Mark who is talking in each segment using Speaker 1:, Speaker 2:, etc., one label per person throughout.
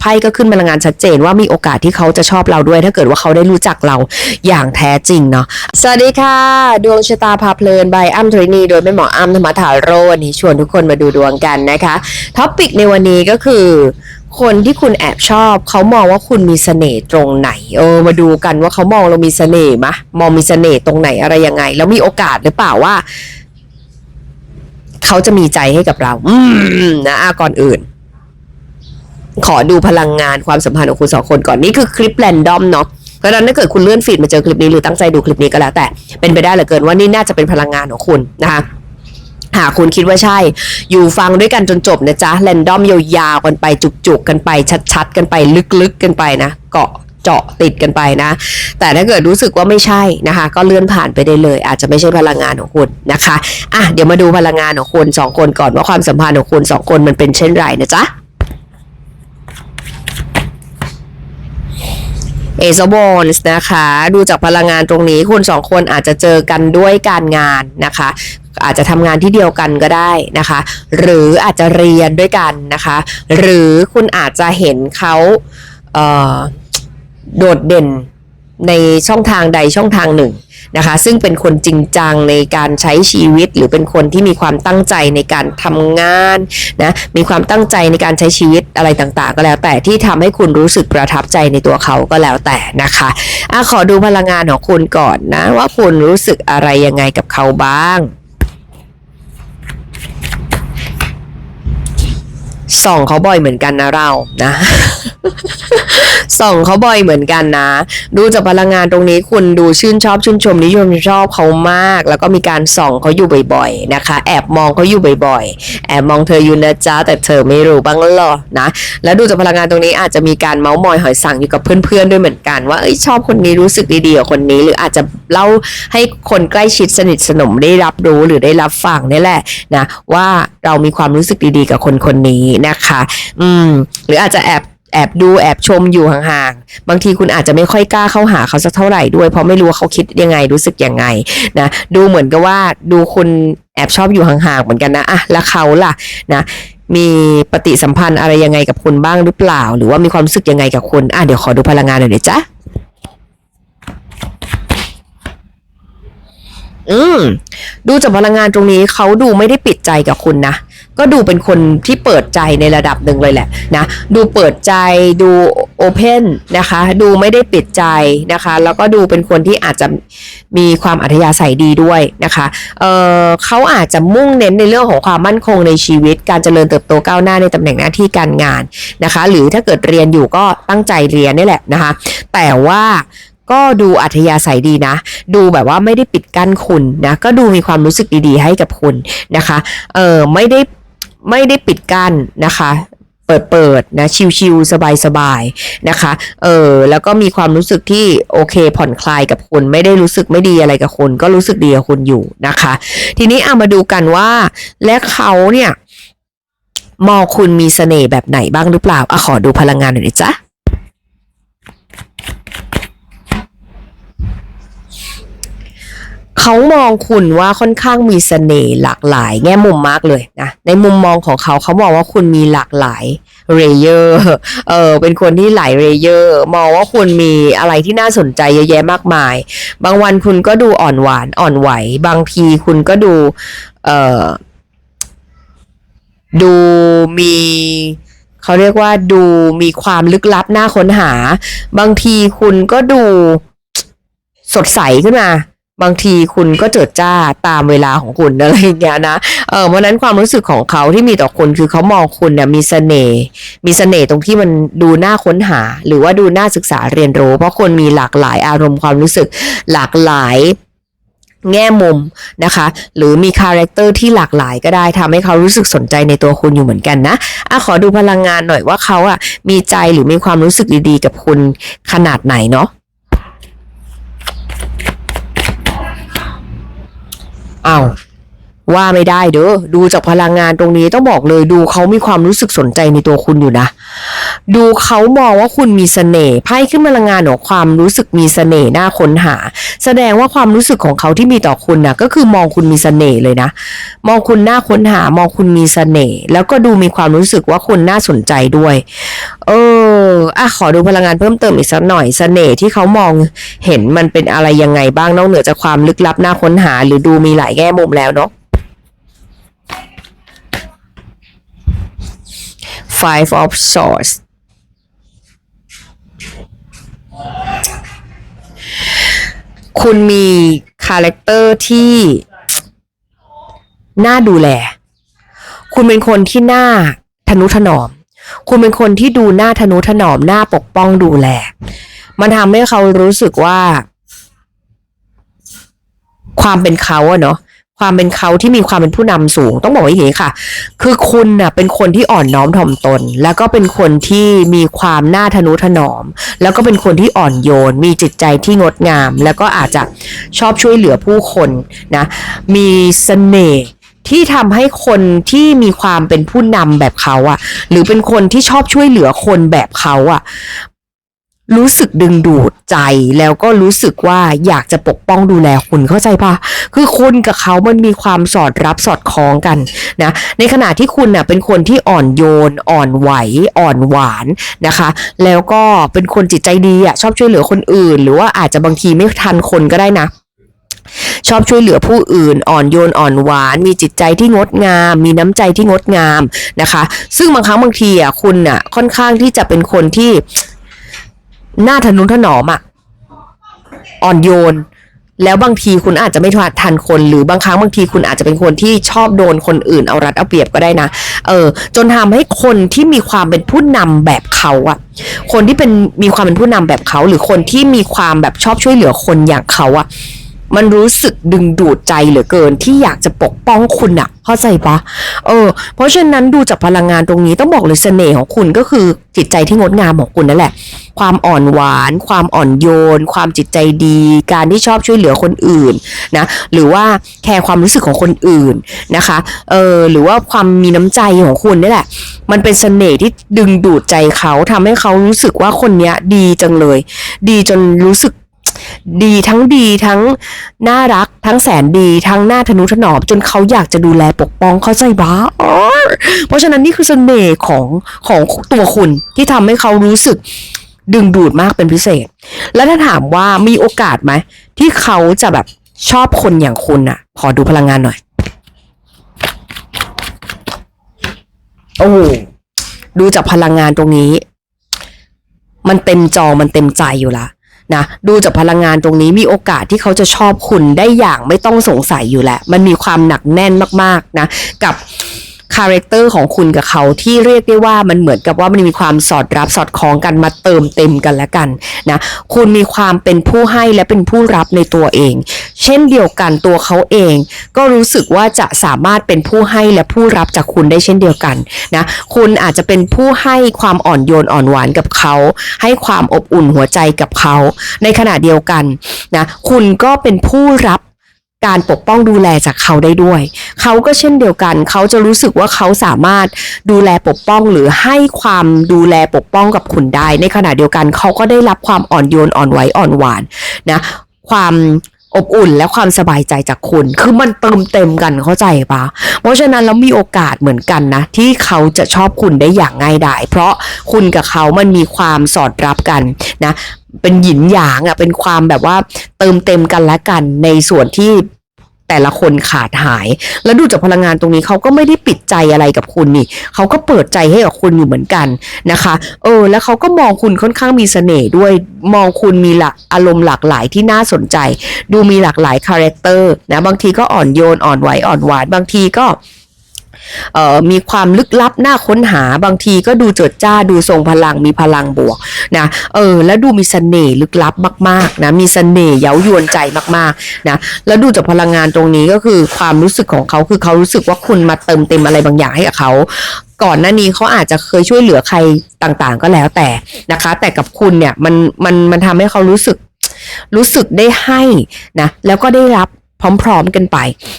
Speaker 1: ไพ่ก็ขึ้นพลังงานชัดเจนว่ามีโอกาสที่เขาจะชอบเราด้วย ถ้าเกิดว่าเขาได้รู้จักเราอย่างแท้จริงเนาะสวัสดีค่ะ ดวงชะตาพาเพลินบอ้ำทรินีโดยแม่หมออ้ำธรรมถาโรวันนี้ชวนทุกคนมาดูดวงกันนะคะท็อปิกในวันนี้ก็คือคนที่คุณแอบชอบเขามองว่าคุณมีเสน่ห์ตรงไหน เออ มาดูกันว่าเขามองเรามีเสน่ห์มะมองมีเสน่ห์ตรงไหนอะไรยังไง แล้วมีโอกาสหรือเปล่าว่า เขาจะมีใจให้กับเรา อืมนะก่อนอื่น ขอดูพลังงานความสัมพันธ์ของคุณสองคนก่อนนี่คือคลิปแรนดอมเนาะเพราะฉะนั้นถ้าเกิดคุณเลื่อนฟีดมาเจอคลิปนี้หรือตั้งใจดูคลิปนี้ก็แล้วแต่เป็นไปได้เหลือเกินว่านี่น่าจะเป็นพลังงานของคุณนะคะหากคุณคิดว่าใช่ อยู่ฟังด้วยกันจนจบนะจ๊ะแรนดอมยาวๆกันไปจุกๆกันไป ชัดๆกันไปลึกๆกันไปนะเกาะเจาะติดกันไปนะ แต่ถ้าเกิดรู้สึกว่าไม่ใช่นะคะ ก็เลื่อนผ่านไปได้เลย อาจจะไม่ใช่พลังงานของคุณนะคะอะเดี๋ยวมาดูพลังงานของคุณสองคนก่อนว่าความสัมพันธ์ของคุณสองคนมันเป็นเช่นไรนะจ๊ะ เอซบอนส์นะคะ ดูจากพลังงานตรงนี้คุณสองคนอาจจะเจอกันด้วยการงานนะคะอาจจะทำงานที่เดียวกันก็ได้นะคะ หรืออาจจะเรียนด้วยกันนะคะ หรือคุณอาจจะเห็นเขาเโดดเด่นในช่องทางใดช่องทางหนึ่ง นะคะ ซึ่งเป็นคนจริงจังในการใช้ชีวิต หรือเป็นคนที่มีความตั้งใจในการทำงานนะมีความตั้งใจในการใช้ชีวิตอะไรต่างๆ ก็แล้ว แต่ที่ทำให้คุณรู้สึกประทับใจในตัวเขาก็แล้วแต่นะคะอะขอดูพลังงานของคุณก่อนนะ ว่าคุณรู้สึกอะไรยังไงกับเขาบ้าง ส่องเขาบ่อยเหมือนกันนะเรานะ ส่องเขาบ่อยเหมือนกันนะ ดูจากพลังงานตรงนี้คุณดูชื่นชอบชื่นชมนิยมชอบเขามาก แล้วก็มีการส่องเขาอยู่บ่อยๆนะคะ แอบมองเขาอยู่บ่อยๆ แอบมองเธออยู่นะจ๊ะแต่เธอไม่รู้บ้างหรอนะ แล้วดูจากพลังงานตรงนี้อาจจะมีการเมาส์มอยหอยสั่งอยู่กับเพื่อนๆด้วยเหมือนกัน ว่าเอ้ยชอบคนนี้รู้สึกดีๆกับคนนี้ หรืออาจจะเล่าให้คนใกล้ชิดสนิทสนมได้รับรู้หรือได้รับฟังนี่แหละนะว่าเรามีความรู้สึกดีๆกับคนคนนี้นะคะ อืม หรืออาจจะแอบแอบดูแอบชมอยู่ห่างๆ บางทีคุณอาจจะไม่ค่อยกล้าเข้าหาเขาสักเท่าไหร่ด้วย เพราะไม่รู้ว่าเขาคิดยังไงรู้สึกยังไงนะ ดูเหมือนกับว่าดูคุณแอบชอบอยู่ห่างๆเหมือนกันนะอะแล้วเขาล่ะนะมีปฏิสัมพันธ์อะไรยังไงกับคุณบ้างหรือเปล่า หรือว่ามีความรู้สึกยังไงกับคุณอะเดี๋ยวขอดูพลังงานหน่อยเดี๋ยวจ้ะอืม ดูจากพลังงานตรงนี้เขาดูไม่ได้ปิดใจกับคุณนะ ก็ดูเป็นคนที่เปิดใจในระดับหนึ่งเลยแหละนะดูเปิดใจดูโอเพนนะคะดูไม่ได้ปิดใจนะคะ แล้วก็ดูเป็นคนที่อาจจะมีความอัธยาศัยดีด้วยนะคะเออเขาอาจจะมุ่งเน้นในเรื่องของความมั่นคงในชีวิต การเจริญเติบโตก้าวหน้าในตำแหน่งหน้าที่การงานนะคะ หรือถ้าเกิดเรียนอยู่ก็ตั้งใจเรียนนี่แหละนะคะ แต่ว่าก็ดูอัธยาศัยดีนะ ดูแบบว่าไม่ได้ปิดกั้นคุณนะ ก็ดูมีความรู้สึกดีๆให้กับคุณนะคะ เออไม่ได้ ไม่ได้ปิดกั้นนะคะเปิดเปิดๆนะชิวๆสบายๆนะคะเออแล้วก็มีความรู้สึกที่โอเคผ่อนคลายกับคุณไม่ได้รู้สึกไม่ดีอะไรกับคุณก็รู้สึกดีกับคุณอยู่นะคะ ทีนี้เอามาดูกันว่าและเขาเนี่ยมองคุณมีเสน่ห์แบบไหนบ้างหรือเปล่าอะขอดูพลังงานหน่อยจ้ะ เขามองคุณว่าค่อนข้างมีเสน่ห์หลากหลาย แง่มุมมากเลยนะในมุมมองของเขาเขามองว่าคุณมีหลากหลายเรเยอร์เออเป็นคนที่หลายเรเยอร์มองว่าคุณมีอะไรที่น่าสนใจเยอะแยะมากมาย บางวันคุณก็ดูอ่อนหวานอ่อนไหว บางทีคุณก็ดูเออดูมีเขาเรียกว่าดูมีความลึกลับน่าค้นหา บางทีคุณก็ดูสดใสขึ้นมา บางทีคุณก็เจิดจ้าตามเวลาของคุณอะไรอย่างเงี้ยนะ เออเพราะนั้นความรู้สึกของเขาที่มีต่อคุณคือเขามองคุณเนี่ยมีเสน่ห์ มีเสน่ห์ตรงที่มันดูน่าค้นหา หรือว่าดูน่าศึกษาเรียนรู้ เพราะคนมีหลากหลายอารมณ์ความรู้สึกหลากหลายแง่มุมนะคะ หรือมีคาแรคเตอร์ที่หลากหลายก็ได้ทำให้เขารู้สึกสนใจในตัวคุณอยู่เหมือนกันนะอะขอดูพลังงานหน่อยว่าเขาอะมีใจหรือมีความรู้สึกดีๆ กับคุณขนาดไหนเนาะ อ้า ว่าไม่ได้เด้อดูจากพลังงานตรงนี้ต้องบอกเลยดูเขามีความรู้สึกสนใจในตัวคุณอยู่นะ ดูเขามองว่าคุณมีเสน่ห์ไพ่ขึ้นพลังงานของความรู้สึกมีเสน่ห์น่าค้นหา แสดงว่าความรู้สึกของเขาที่มีต่อคุณนะก็คือมองคุณมีเสน่ห์เลยนะ มองคุณน่าค้นหา มองคุณมีเสน่ห์แล้วก็ดูมีความรู้สึกว่าคุณน่าสนใจด้วย เอออะขอดูพลังงานเพิ่มเติมอีกสักหน่อยเสน่ห์ที่เขามองเห็นมันเป็นอะไรยังไงบ้างนอกเหนือจากความลึกลับน่าค้นหา หรือดูมีหลายแง่มุมแล้วเนาะ Five of Swords คุณมีคาแรคเตอร์ที่น่าดูแล คุณเป็นคนที่น่าทนุถนอม คุณเป็นคนที่ดูน่าทนุถนอมน่าปกป้องดูแล มันทำให้เขารู้สึกว่า ความเป็นเขาอะเนาะ ความเป็นเขาที่มีความเป็นผู้นำสูง ต้องบอกว่าอย่างนี้ค่ะ คือคุณน่ะเป็นคนที่อ่อนน้อมถ่อมตน แล้วก็เป็นคนที่มีความน่าทนุถนอม แล้วก็เป็นคนที่อ่อนโยน มีจิตใจที่งดงาม แล้วก็อาจจะชอบช่วยเหลือผู้คนนะมีเสน่ห์ที่ทำให้คนที่มีความเป็นผู้นำแบบเขาอะหรือเป็นคนที่ชอบช่วยเหลือคนแบบเขาอะ รู้สึกดึงดูดใจแล้วก็รู้สึกว่าอยากจะปกป้องดูแลคุณเข้าใจปะคือคุณกับเขามันมีความสอดรับสอดคล้องกันนะในขณะที่คุณน่ะเป็นคนที่อ่อนโยน อ่อนไหว อ่อนหวานนะคะ แล้วก็เป็นคนจิตใจดีอะชอบช่วยเหลือคนอื่น หรือว่าอาจจะบางทีไม่ทันคนก็ได้นะชอบช่วยเหลือผู้อื่นอ่อนโยนอ่อนหวาน มีจิตใจที่งดงาม มีน้ำใจที่งดงามนะคะ ซึ่งบางครั้งบางทีอะคุณอะค่อนข้างที่จะเป็นคนที่ หน้าทะนุถนอมอะอ่อนโยน แล้วบางทีคุณอาจจะไม่ทันคน หรือบางครั้งบางทีคุณอาจจะเป็นคนที่ชอบโดนคนอื่นเอารัดเอาเปรียบก็ได้นะ เออ จนทำให้คนที่มีความเป็นผู้นำแบบเขาอะคนที่เป็นมีความเป็นผู้นำแบบเขา หรือคนที่มีความแบบชอบช่วยเหลือคนอย่างเขาอะ มันรู้สึกดึงดูดใจเหลือเกินที่อยากจะปกป้องคุณอะเข้าใจปะเออ เพราะฉะนั้นดูจากพลังงานตรงนี้ต้องบอกเลยเสน่ห์ของคุณก็คือจิตใจที่งดงามของคุณนั่นแหละ ความอ่อนหวาน ความอ่อนโยน ความจิตใจดี การที่ชอบช่วยเหลือคนอื่นนะหรือว่าแคร์ความรู้สึกของคนอื่นนะคะเออหรือว่าความมีน้ำใจของคุณนี่แหละ มันเป็นเสน่ห์ที่ดึงดูดใจเขาทำให้เขารู้สึกว่าคนเนี้ยดีจังเลย ดีจนรู้สึก ดีทั้งดีทั้งน่ารัก ทั้งแสนดี ทั้งน่าทนุถนอมจนเขาอยากจะดูแลปกป้องเข้าใจบ้าเพราะฉะนั้นนี่คือเสน่ห์ของของตัวคุณที่ทำให้เขารู้สึกดึงดูดมากเป็นพิเศษ แล้วถ้าถามว่ามีโอกาสไหมที่เขาจะแบบชอบคนอย่างคุณอะขอดูพลังงานหน่อย โอ้ดูจากพลังงานตรงนี้ มันเต็มจอมันเต็มใจอยู่ละ นะดูจากพลังงานตรงนี้มีโอกาสที่เขาจะชอบคุณได้อย่างไม่ต้องสงสัยอยู่แหละ มันมีความหนักแน่นมากๆนะกับ คาแรคเตอร์ของคุณกับเขาที่เรียกได้ว่ามันเหมือนกับว่ามันมีความสอดรับสอดคล้องกันมาเติมเต็มกันและกันนะคุณมีความเป็นผู้ให้และเป็นผู้รับในตัวเอง เช่นเดียวกันตัวเขาเอง ก็รู้สึกว่าจะสามารถเป็นผู้ให้และผู้รับจากคุณได้เช่นเดียวกันนะคุณอาจจะเป็นผู้ให้ความอ่อนโยนอ่อนหวานกับเขา ให้ความอบอุ่นหัวใจกับเขา ในขณะเดียวกันนะคุณก็เป็นผู้รับ การปกป้องดูแลจากเขาได้ด้วย เขาก็เช่นเดียวกัน เขาจะรู้สึกว่าเขาสามารถดูแลปกป้องหรือให้ความดูแลปกป้องกับคุณได้ ในขณะเดียวกันเขาก็ได้รับความอ่อนโยนอ่อนไหวอ่อนหวานนะความ อบอุ่นและความสบายใจจากคุณ คือมันเติมเต็มกันเข้าใจปะเพราะฉะนั้นแล้วมีโอกาสเหมือนกันนะ ที่เขาจะชอบคุณได้อย่างง่ายดายเพราะคุณกับเขามันมีความสอดรับกันนะ เป็นหยินหยางอะเป็นความแบบว่าเติมเต็มกันและกันในส่วนที่ แต่ละคนขาดหาย แล้วดูจากพลังงานตรงนี้เขาก็ไม่ได้ปิดใจอะไรกับคุณนี่เขาก็เปิดใจให้กับคุณอยู่เหมือนกันนะคะ เออ แล้วเขาก็มองคุณค่อนข้างมีเสน่ห์ด้วยมองคุณมีหลักอารมณ์หลากหลายที่น่าสนใจ ดูมีหลากหลายคาแรคเตอร์นะบางทีก็อ่อนโยนอ่อนไหวอ่อนหวานบางทีก็ มีความลึกลับน่าค้นหาบางทีก็ดูเจิดจ้าดูทรงพลังมีพลังบวกนะเออแล้วดูมีเสน่ห์ลึกลับมากๆนะมีเสน่ห์เย้ายวนใจมากๆนะแล้วดูจากพลังงานตรงนี้ก็คือความรู้สึกของเขาคือเขารู้สึกว่าคุณมาเติมเต็มอะไรบางอย่างให้กับเขาก่อนหน้านี้เขาอาจจะเคยช่วยเหลือใครต่างๆ ก็แล้วแต่นะคะ แต่กับคุณเนี่ยมันมันมันทำให้เขารู้สึกรู้สึกได้ให้นะแล้วก็ได้รับ พร้อม ๆ กันไป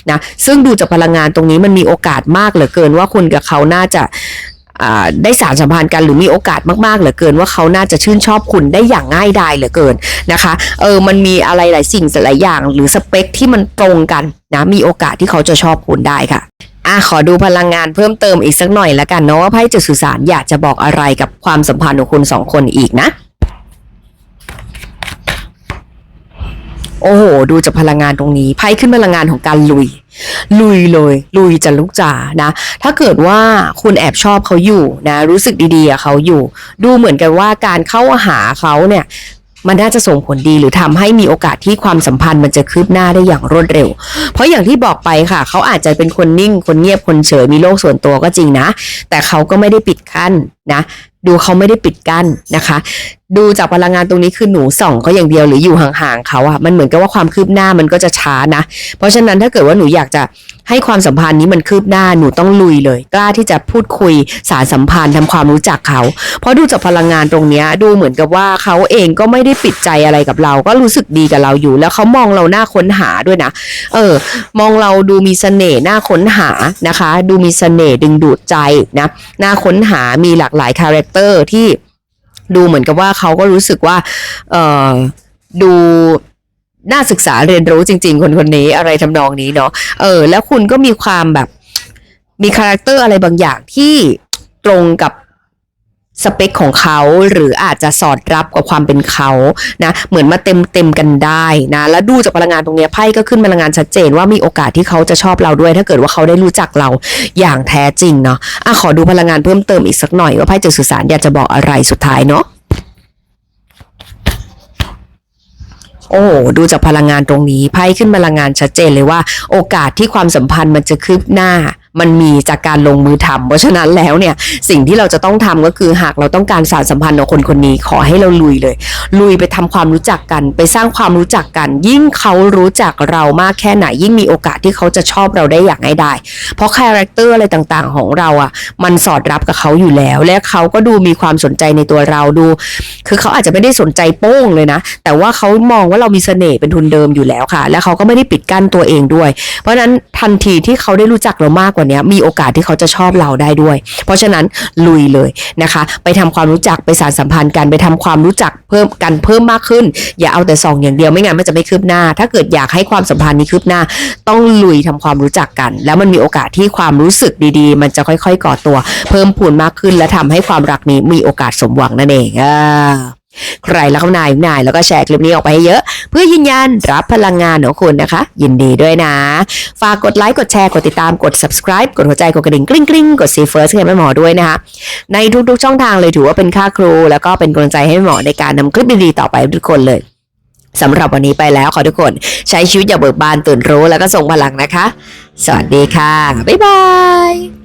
Speaker 1: นะซึ่งดูจากพลังงานตรงนี้มันมีโอกาสมากเหลือเกินว่าคุณกับเขาน่าจะได้สารสัมพันธ์กันหรือมีโอกาสมากๆเหลือเกินว่าเขาน่าจะชื่นชอบคุณได้อย่างง่ายดายเหลือเกินนะคะเออมันมีอะไรหลายสิ่งหลายอย่าง หรือสเปคที่มันตรงกันนะมีโอกาสที่เขาจะชอบคุณได้ค่ะอะขอดูพลังงานเพิ่มเติมอีกสักหน่อยละกันเนาะว่าไพ่จุดสื่อสารอยากจะบอกอะไรกับความสัมพันธ์ของคุณสองคนอีกนะ โอ้โห ดูจากพลังงานตรงนี้ ไพ่ขึ้นพลังงานของการลุย ลุยเลย ลุยจะลุกจ่านะ ถ้าเกิดว่าคุณแอบชอบเขาอยู่นะ รู้สึกดีๆกับเขาอยู่ ดูเหมือนกันว่าการเข้าหาเขาเนี่ยมันน่าจะส่งผลดีหรือทำให้มีโอกาสที่ความสัมพันธ์มันจะคืบหน้าได้อย่างรวดเร็ว เพราะอย่างที่บอกไปค่ะ เขาอาจจะเป็นคนนิ่ง คนเงียบคนเฉยมีโลกส่วนตัวก็จริงนะ แต่เขาก็ไม่ได้ปิดกั้นนะ ดูเขาไม่ได้ปิดกั้นนะคะ ดูจากพลังงานตรงนี้คือหนูส่องเขาอย่างเดียวหรืออยู่ห่างๆเขาอะมันเหมือนกับว่าความคืบหน้ามันก็จะช้านะ เพราะฉะนั้นถ้าเกิดว่าหนูอยากจะให้ความสัมพันธ์นี้มันคืบหน้าหนูต้องลุยเลย กล้าที่จะพูดคุยสารสัมพันธ์ทำความรู้จักเขา เพราะดูจากพลังงานตรงนี้ดูเหมือนกับว่าเขาเองก็ไม่ได้ปิดใจอะไรกับเรา ก็รู้สึกดีกับเราอยู่ แล้วเขามองเราหน้าค้นหาด้วยนะ เออ มองเราดูมีเสน่ห์หน่าค้นหานะคะ ดูมีเสน่ห์ดึงดูดใจนะหน่าค้นหามีหลากหลายคาแรคเตอร์ที่ ดูเหมือนกับว่าเขาก็รู้สึกว่า เออดูน่าศึกษาเรียนรู้จริง ๆ คนคนนี้อะไรทำนองนี้เนาะเออ แล้วคุณก็มีความแบบ มีคาแรคเตอร์อะไรบางอย่างที่ตรงกับ สเปคของเขาหรืออาจจะสอดรับกับความเป็นเขานะเหมือนมาเต็มเต็มกันได้นะแล้วดูจากพลังงานตรงนี้ไพ่ก็ขึ้นพลังงานชัดเจนว่ามีโอกาสที่เขาจะชอบเราด้วย ถ้าเกิดว่าเขาได้รู้จักเราอย่างแท้จริงเนาะอะขอดูพลังงานเพิ่มเติมอีกสักหน่อยว่าไพ่จะสื่อสารอยากจะบอกอะไรสุดท้ายเนาะโอ้ดูจากพลังงานตรงนี้ไพ่ขึ้นพลังงานชัดเจนเลยว่า โอกาสที่ความสัมพันธ์มันจะคืบหน้า มันมีจากการลงมือทำเพราะฉะนั้นแล้วเนี่ยสิ่งที่เราจะต้องทำก็คือหากเราต้องการสารสัมพันธ์กับคนคนนี้ขอให้เราลุยเลย ลุยไปทำความรู้จักกัน ไปสร้างความรู้จักกัน ยิ่งเขารู้จักเรามากแค่ไหน ยิ่งมีโอกาสที่เขาจะชอบเราได้อย่างง่ายดายเพราะคาแรคเตอร์อะไรต่างๆ ของเราอะมันสอดรับกับเขาอยู่แล้ว และเขาก็ดูมีความสนใจในตัวเราดู คือเขาอาจจะไม่ได้สนใจโป้งเลยนะ แต่ว่าเขามองว่าเรามีเสน่ห์เป็นทุนเดิมอยู่แล้วค่ะ และเขาก็ไม่ได้ปิดกั้นตัวเองด้วย เพราะฉะนั้นทันทีที่เขาได้รู้จักเรามากกว่านี้มีโอกาสที่เขาจะชอบเราได้ด้วย เพราะฉะนั้นลุยเลยนะคะ ไปทำความรู้จักไปสานสัมพันธ์กันไปทำความรู้จักเพิ่มกันเพิ่มมากขึ้น อย่าเอาแต่ส่องอย่างเดียวไม่งั้นมันจะไม่คืบหน้า ถ้าเกิดอยากให้ความสัมพันธ์นี้คืบหน้า ต้องลุยทำความรู้จักกัน แล้วมันมีโอกาสที่ความรู้สึกดีๆ มันจะค่อย ๆ ก่อตัว เพิ่มพูนมากขึ้นและทำให้ความรักนี้มีโอกาสสมหวังนั่นเองอ่า ใครแล้วก็นายนายแล้วก็แชร์คลิปนี้ออกไปให้เยอะ เพื่อยืนยันรับพลังงานของคุณนะคะ ยินดีด้วยนะ ฝากกดไลค์กดแชร์กดติดตามกด subscribe กดหัวใจกดกระดิ่งกริ๊งกริ๊งกด see first ให้แม่หมอด้วยนะคะ ในทุกๆช่องทางเลยถือว่าเป็นค่าครู แล้วก็เป็นกำลังใจให้แม่หมอในการนำคลิปดีๆต่อไปทุกคนเลยสำหรับวันนี้ไปแล้วขอทุกคนใช้ชีวิตอย่างเบิกบานตื่นรู้แล้วก็ส่งพลังนะคะ สวัสดีค่ะบ๊ายบาย